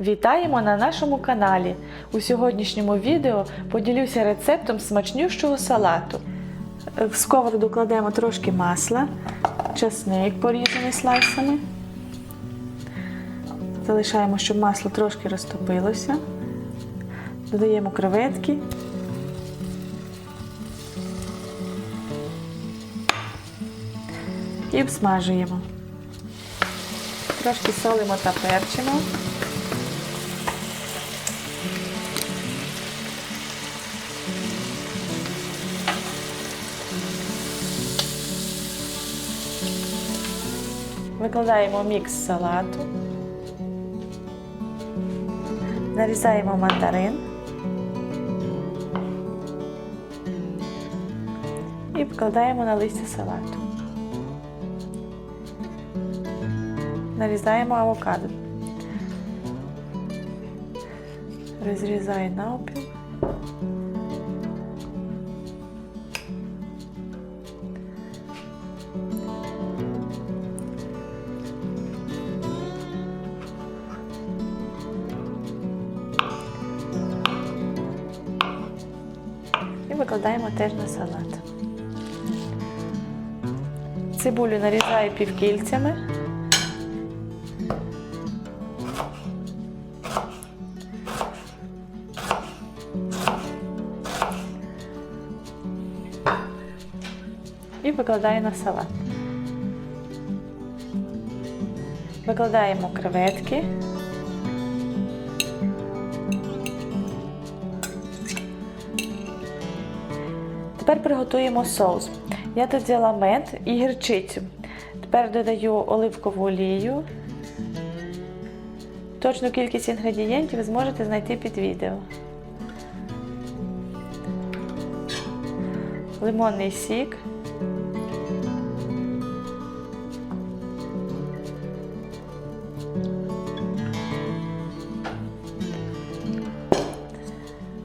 Вітаємо на нашому каналі! У сьогоднішньому відео поділюся рецептом смачнющого салату. В сковороду кладемо трошки масла, часник порізаний слайсами. Залишаємо, щоб масло трошки розтопилося. Додаємо креветки. І обсмажуємо. Трошки солимо та перчимо. Викладаємо мікс салату. Нарізаємо мандарин. І вкладаємо на листя салату. Нарізаємо авокадо. Розрізаю навпіл. Викладаємо теж на салат. Цибулю нарізаю півкільцями. І викладаю на салат. Викладаємо креветки. Тепер приготуємо соус. Я тут взяла мед і гірчицю. Тепер додаю оливкову олію. Точну кількість інгредієнтів ви зможете знайти під відео. Лимонний сік.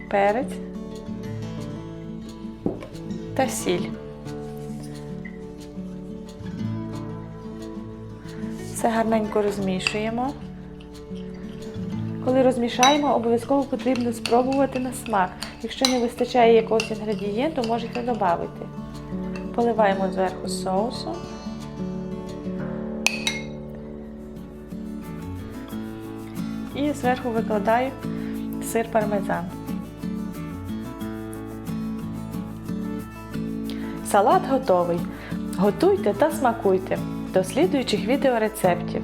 Перець та сіль. Все гарненько розмішуємо. Коли розмішаємо, обов'язково потрібно спробувати на смак. Якщо не вистачає якогось інгредієнту, можете додати. Поливаємо зверху соусом. І зверху викладаю сир пармезан. Салат готовий. Готуйте та смакуйте. До слідуючих відеорецептів.